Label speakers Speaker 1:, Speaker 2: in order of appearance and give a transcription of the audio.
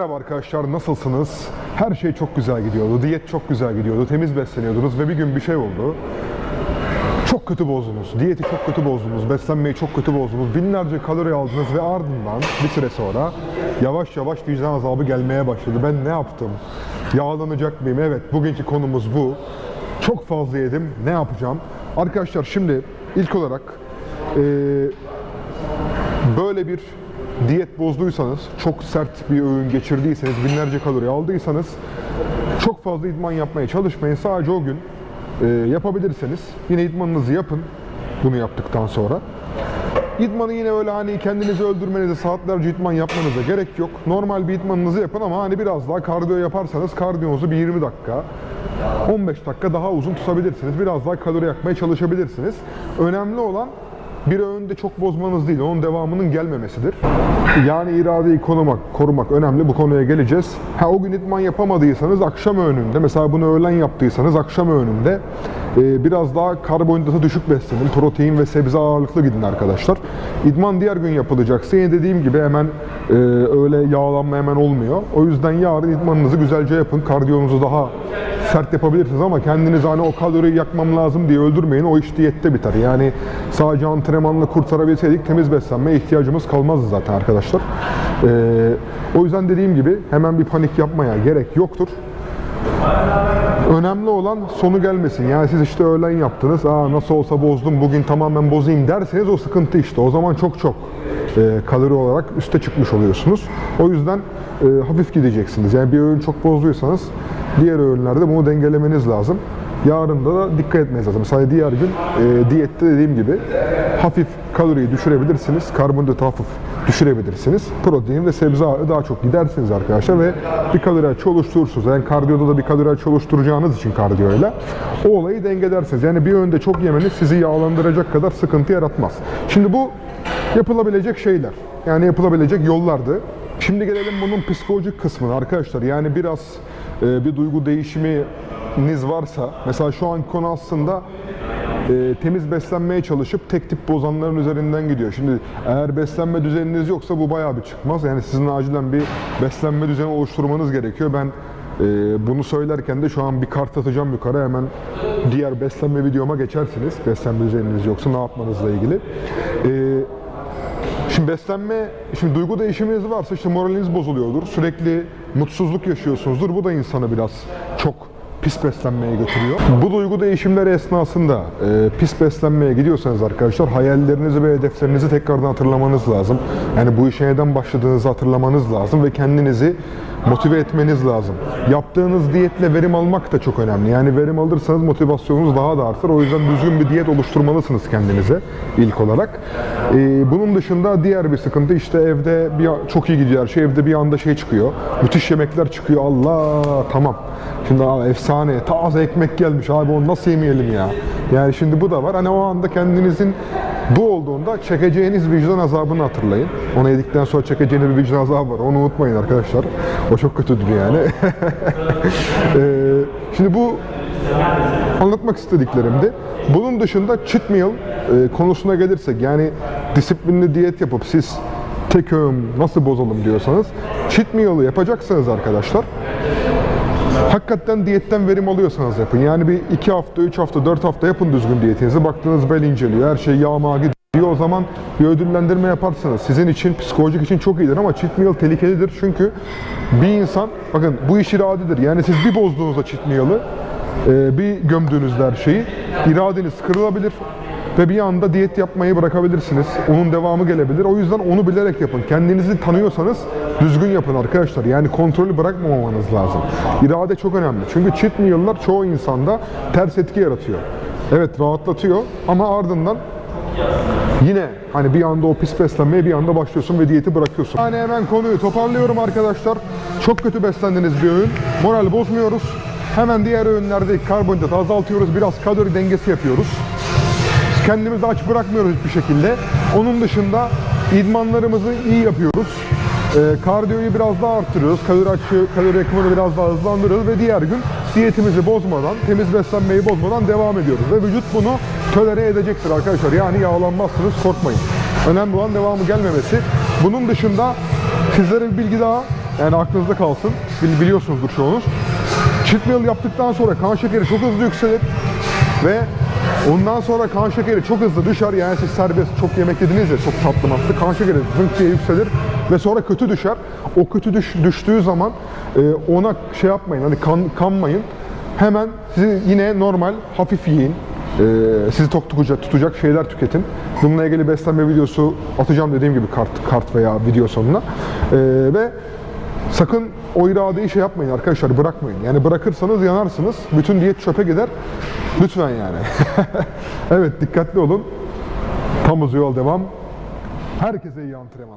Speaker 1: Merhaba arkadaşlar nasılsınız? Her şey çok güzel gidiyordu. Diyet çok güzel gidiyordu. Temiz besleniyordunuz ve bir gün bir şey oldu. Çok kötü bozdunuz. Diyeti çok kötü bozdunuz. Beslenmeyi çok kötü bozdunuz. Binlerce kalori aldınız ve ardından bir süre sonra yavaş yavaş vicdan azabı gelmeye başladı. Ben ne yaptım? Yağlanacak mıyım? Evet bugünkü konumuz bu. Çok fazla yedim. Ne yapacağım? Arkadaşlar şimdi ilk olarak eee böyle bir diyet bozduysanız, çok sert bir öğün geçirdiyseniz, binlerce kalori aldıysanız çok fazla idman yapmaya çalışmayın. Sadece o gün e, yapabilirseniz yine idmanınızı yapın bunu yaptıktan sonra. İdmanı yine öyle hani kendinizi öldürmenize, saatlerce idman yapmanıza gerek yok. Normal bir idmanınızı yapın ama hani biraz daha kardiyo yaparsanız kardiyonuzu bir 20 dakika, 15 dakika daha uzun tutabilirsiniz. Biraz daha kalori yakmaya çalışabilirsiniz. Önemli olan bir öğünde çok bozmanız değil, onun devamının gelmemesidir. Yani iradeyi korumak, korumak önemli. Bu konuya geleceğiz. Ha o gün idman yapamadıysanız akşam öğününde, mesela bunu öğlen yaptıysanız akşam öğününde e, biraz daha karbonhidratı düşük beslenin. Protein ve sebze ağırlıklı gidin arkadaşlar. İdman diğer gün yapılacaksa yine dediğim gibi hemen e, öyle yağlanma hemen olmuyor. O yüzden yarın idmanınızı güzelce yapın. Kardiyonuzu daha sert yapabilirsiniz ama kendinizi hani o kaloriyi yakmam lazım diye öldürmeyin. O iş diyette biter. Yani sadece antrenmanla kurtarabilseydik temiz beslenmeye ihtiyacımız kalmazdı zaten arkadaşlar. Ee, o yüzden dediğim gibi hemen bir panik yapmaya gerek yoktur. Önemli olan sonu gelmesin. Yani siz işte öğlen yaptınız, Aa, nasıl olsa bozdum, bugün tamamen bozayım derseniz o sıkıntı işte. O zaman çok çok e, kalori olarak üste çıkmış oluyorsunuz. O yüzden e, hafif gideceksiniz. Yani bir öğün çok bozduysanız diğer öğünlerde bunu dengelemeniz lazım. Yarın da dikkat etmeniz lazım. Mesela diğer gün e, diyette dediğim gibi hafif kaloriyi düşürebilirsiniz. Karbonhidratı hafif düşürebilirsiniz. Protein ve sebze ağırlığı daha çok gidersiniz arkadaşlar ve bir kalori açığı oluşturursunuz. Yani kardiyoda da bir kalori açığı oluşturacağınız için kardiyoyla o olayı dengelersiniz. Yani bir öğünde çok yemeniz sizi yağlandıracak kadar sıkıntı yaratmaz. Şimdi bu yapılabilecek şeyler. Yani yapılabilecek yollardı. Şimdi gelelim bunun psikolojik kısmına arkadaşlar. Yani biraz e, bir duygu değişiminiz varsa, mesela şu an konu aslında e, temiz beslenmeye çalışıp tek tip bozanların üzerinden gidiyor. Şimdi eğer beslenme düzeniniz yoksa bu bayağı bir çıkmaz. Yani sizin acilen bir beslenme düzeni oluşturmanız gerekiyor. Ben e, bunu söylerken de şu an bir kart atacağım yukarı hemen diğer beslenme videoma geçersiniz. Beslenme düzeniniz yoksa ne yapmanızla ilgili. E, Şimdi beslenme, şimdi duygu değişiminiz varsa işte moraliniz bozuluyordur. Sürekli mutsuzluk yaşıyorsunuzdur. Bu da insanı biraz çok pis beslenmeye götürüyor. Bu duygu değişimleri esnasında e, pis beslenmeye gidiyorsanız arkadaşlar hayallerinizi ve hedeflerinizi tekrardan hatırlamanız lazım. Yani bu işe neden başladığınızı hatırlamanız lazım ve kendinizi motive etmeniz lazım. Yaptığınız diyetle verim almak da çok önemli. Yani verim alırsanız motivasyonunuz daha da artar. O yüzden düzgün bir diyet oluşturmalısınız kendinize ilk olarak. E, bunun dışında diğer bir sıkıntı işte evde bir çok iyi gidiyor her şey. Evde bir anda şey çıkıyor. Müthiş yemekler çıkıyor. Allah tamam. Şimdi abi efsane, taze ekmek gelmiş abi onu nasıl yemeyelim ya? Yani şimdi bu da var. Hani o anda kendinizin bu olduğunda çekeceğiniz vicdan azabını hatırlayın. Onu yedikten sonra çekeceğiniz bir vicdan azabı var. Onu unutmayın arkadaşlar. O çok kötüdür yani. Ee, şimdi bu anlatmak istediklerimdi. Bunun dışında cheat meal e, konusuna gelirsek yani disiplinli diyet yapıp siz tek öğün nasıl bozalım diyorsanız cheat meal'ı yapacaksınız arkadaşlar. Hakikaten diyetten verim alıyorsanız yapın. Yani bir iki hafta, üç hafta, dört hafta yapın düzgün diyetinizi. Baktığınız bel inceliyor, her şey yağmağa gidiyor. O zaman bir ödüllendirme yaparsanız sizin için, psikolojik için çok iyidir ama cheat meal tehlikelidir. Çünkü bir insan, bakın bu iş iradedir. Yani siz bir bozduğunuzda cheat meal'ı, e, bir gömdüğünüzde her şeyi, iradeniz kırılabilir ve bir anda diyet yapmayı bırakabilirsiniz. Onun devamı gelebilir. O yüzden onu bilerek yapın. Kendinizi tanıyorsanız düzgün yapın arkadaşlar. Yani kontrolü bırakmamanız lazım. İrade çok önemli. Çünkü cheat meal'lar çoğu insanda ters etki yaratıyor. Evet rahatlatıyor ama ardından Yine hani bir anda o pis beslenmeye bir anda başlıyorsun ve diyeti bırakıyorsun. Yani hemen konuyu toparlıyorum arkadaşlar. Çok kötü beslendiniz bir öğün. Moral bozmuyoruz. Hemen diğer öğünlerdeki karbonhidratı azaltıyoruz. Biraz kalori dengesi yapıyoruz. Kendimizi aç bırakmıyoruz hiçbir şekilde. Onun dışında idmanlarımızı iyi yapıyoruz. Ee, kardiyoyu biraz daha arttırıyoruz. Kalori açığı, kalori yakımını biraz daha hızlandırıyoruz ve diğer gün diyetimizi bozmadan, temiz beslenmeyi bozmadan devam ediyoruz. Ve vücut bunu tolere edecektir arkadaşlar. Yani yağlanmazsınız, korkmayın. Önemli olan devamı gelmemesi. Bunun dışında sizlere bir bilgi daha. Yani aklınızda kalsın. Bil- Biliyorsunuzdur çoğunuz. Cheat meal yaptıktan sonra kan şekeri çok hızlı yükselir ve ondan sonra kan şekeri çok hızlı düşer. Yani siz serbest çok yemek yediniz ya çok tatlı matlı. Kan şekeri zınk diye yükselir ve sonra kötü düşer. O kötü düş, düştüğü zaman e, ona şey yapmayın hani kan, kanmayın. Hemen sizi yine normal hafif yiyin. E, sizi tok tutacak, tutacak şeyler tüketin. Bununla ilgili beslenme videosu atacağım dediğim gibi kart, kart veya video sonuna. E, ve Sakın o iradeyi şey yapmayın arkadaşlar bırakmayın. Yani bırakırsanız yanarsınız. Bütün diyet çöpe gider. Lütfen yani. evet dikkatli olun. Tam yol devam. Herkese iyi antrenman.